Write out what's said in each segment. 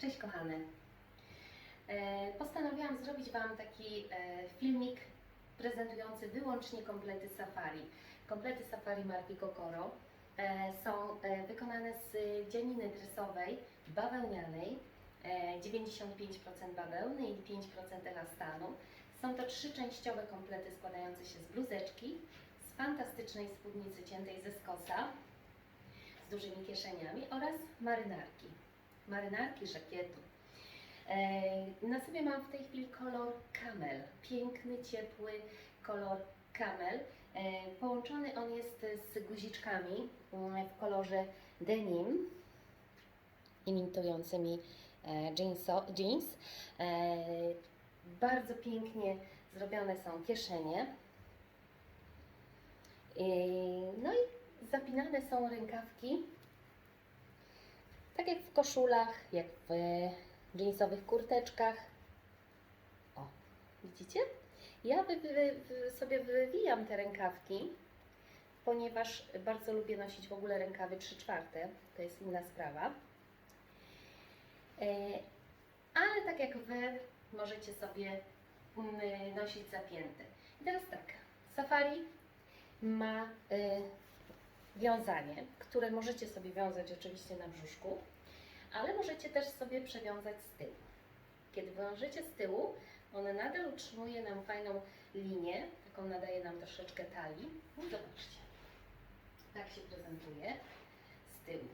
Cześć kochane. E, Postanowiłam zrobić Wam taki e, filmik prezentujący wyłącznie komplety safari. Komplety safari marki Kokoro e, są wykonane z dzianiny dresowej bawełnianej, e, 95% bawełny i 5% elastanu. Są to trzyczęściowe komplety składające się z bluzeczki, z fantastycznej spódnicy ciętej ze skosa, z dużymi kieszeniami oraz marynarki marynarki, żakietu. E, Na sobie mam w tej chwili kolor camel, piękny, ciepły kolor camel. E, Połączony on jest z guziczkami mm, w kolorze denim, imitującymi e, jeans. Bardzo pięknie zrobione są kieszenie. No i zapinane są rękawki tak jak w koszulach, jak w jeansowych kurteczkach. O, widzicie? Ja wy, wy, wy, sobie wywijam te rękawki, ponieważ bardzo lubię nosić w ogóle rękawy 3 czwarte. To jest inna sprawa. E, ale tak jak Wy możecie sobie nosić zapięte. I teraz tak, safari ma e, wiązanie, które możecie sobie wiązać oczywiście na brzuszku, ale możecie też sobie przewiązać z tyłu. Kiedy wiążecie z tyłu, one nadal utrzymuje nam fajną linię, taką nadaje nam troszeczkę talii. No zobaczcie, tak się prezentuje z tyłu.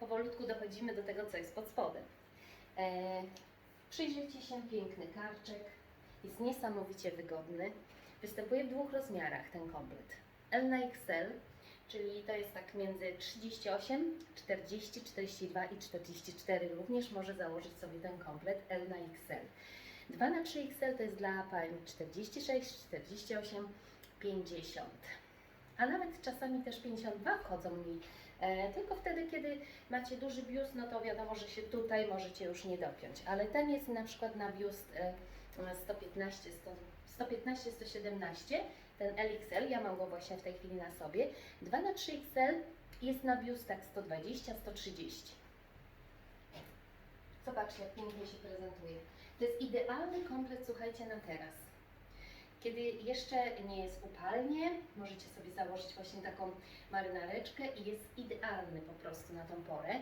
Powolutku dochodzimy do tego, co jest pod spodem. E, przyjrzyjcie się, piękny karczek, jest niesamowicie wygodny. Występuje w dwóch rozmiarach ten komplet. L na XL, czyli to jest tak między 38, 40, 42 i 44. Również może założyć sobie ten komplet L na XL. 2 na 3 XL to jest dla pań 46, 48, 50. A nawet czasami też 52 wchodzą mi. E, tylko wtedy, kiedy macie duży biust, no to wiadomo, że się tutaj możecie już nie dopiąć. Ale ten jest na przykład na biust e, 115, 100, 115, 117, ten LXL, ja mam go właśnie w tej chwili na sobie. 2 na 3 XL jest na biustach 120, 130. Zobaczcie, jak pięknie się prezentuje. To jest idealny komplet, słuchajcie, na teraz. Kiedy jeszcze nie jest upalnie, możecie sobie założyć właśnie taką marynareczkę i jest idealny po prostu na tą porę.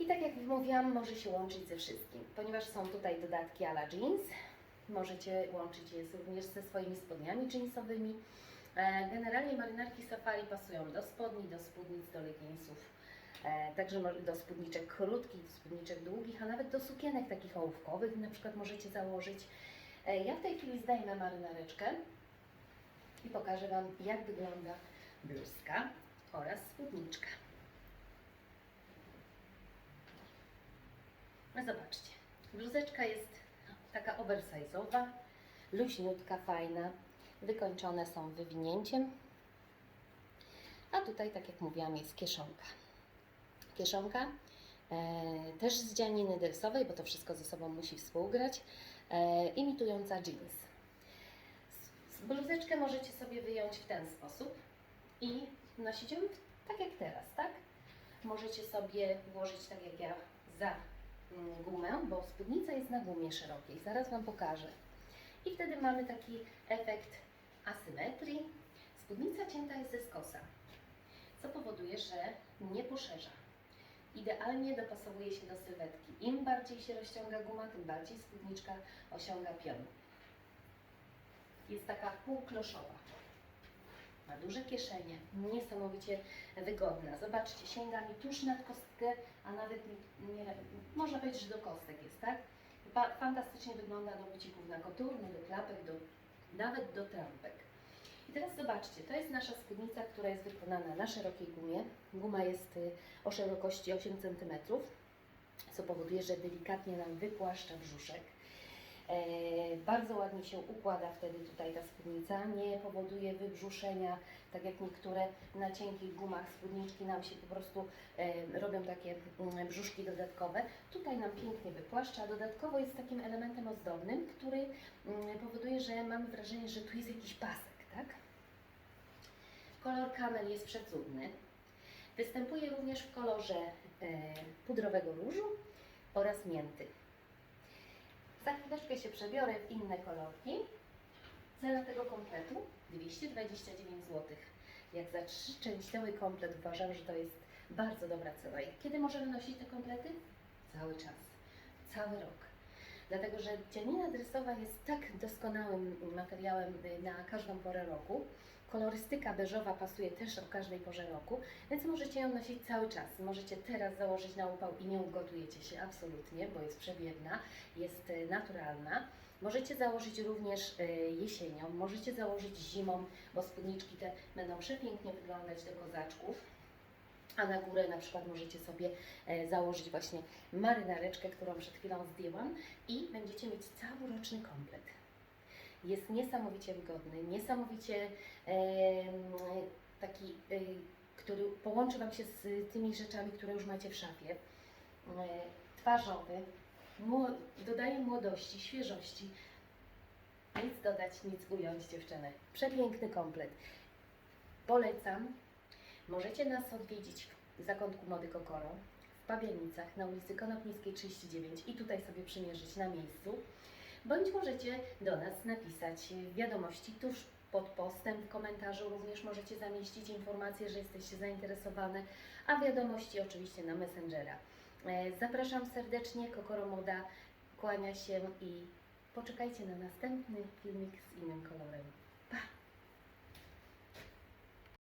I tak jak mówiłam, może się łączyć ze wszystkim, ponieważ są tutaj dodatki ala jeans. Możecie łączyć je również ze swoimi spodniami jeansowymi. E, Generalnie marynarki safari pasują do spodni, do spódnic, do leginsów. E, Także do spódniczek krótkich, spódniczek długich, a nawet do sukienek takich ołówkowych na przykład możecie założyć. E, Ja w tej chwili zdejmę marynareczkę i pokażę Wam jak wygląda bluzka oraz spódniczka. No zobaczcie, bluzeczka jest taka oversize'owa, luźniutka, fajna. Wykończone są wywinięciem. A tutaj, tak jak mówiłam, jest kieszonka. Kieszonka e, też z dzianiny dresowej, bo to wszystko ze sobą musi współgrać, e, imitująca jeans. Bluzeczkę możecie sobie wyjąć w ten sposób i nosić ją tak jak teraz, tak? Możecie sobie włożyć tak jak ja za gumę, bo spódnica jest na gumie szerokiej. Zaraz Wam pokażę. I wtedy mamy taki efekt asymetrii. Spódnica cięta jest ze skosa, co powoduje, że nie poszerza. Idealnie dopasowuje się do sylwetki. Im bardziej się rozciąga guma, tym bardziej spódniczka osiąga pion. Jest taka półkloszowa. Ma duże kieszenie, niesamowicie wygodna. Zobaczcie, sięga mi tuż nad kostkę, a nawet nie, nie, można powiedzieć, że do kostek jest, tak? Fa- fantastycznie wygląda do bucików na koturny, do klapek, do, nawet do trampek. I teraz zobaczcie, to jest nasza spódnica, która jest wykonana na szerokiej gumie. Guma jest y, o szerokości 8 cm, co powoduje, że delikatnie nam wypłaszcza brzuszek. E, bardzo ładnie się układa wtedy tutaj ta spódnica, nie powoduje wybrzuszenia, tak jak niektóre na cienkich gumach spódniczki nam się po prostu e, robią takie mm, brzuszki dodatkowe. Tutaj nam pięknie wypłaszcza, dodatkowo jest takim elementem ozdobnym, który mm, powoduje, że mamy wrażenie, że tu jest jakiś pasek, tak? Kolor kamel jest przecudny. Występuje również w kolorze e, pudrowego różu oraz mięty. Za chwileczkę się przebiorę w inne kolorki. Cena tego kompletu 229 zł. Jak za trzyczęściowy komplet uważam, że to jest bardzo dobra cena. I kiedy możemy nosić te komplety? Cały czas, cały rok. Dlatego, że cianina dresowa jest tak doskonałym materiałem na każdą porę roku. Kolorystyka beżowa pasuje też o każdej porze roku, więc możecie ją nosić cały czas. Możecie teraz założyć na upał i nie ugotujecie się absolutnie, bo jest przebiegna, jest y, naturalna. Możecie założyć również y, jesienią, możecie założyć zimą, bo spódniczki te będą przepięknie wyglądać do kozaczków. A na górę na przykład możecie sobie e, założyć właśnie marynareczkę, którą przed chwilą zdjęłam i będziecie mieć całoroczny komplet. Jest niesamowicie wygodny, niesamowicie taki, y, który połączy Wam się z tymi rzeczami, które już macie w szafie. E, Twarzowy, dodaje młodości, świeżości. Nic dodać, nic ująć dziewczyny. Przepiękny komplet. Polecam. Możecie nas odwiedzić w zakątku Mody Kokoro w Pabianicach na ulicy Konopnickiej 39 i tutaj sobie przymierzyć na miejscu. Bądź możecie do nas napisać wiadomości tuż pod postem, w komentarzu również możecie zamieścić informację, że jesteście zainteresowane, a wiadomości oczywiście na Messengera. E, Zapraszam serdecznie, Kokoro Moda kłania się i poczekajcie na następny filmik z innym kolorem.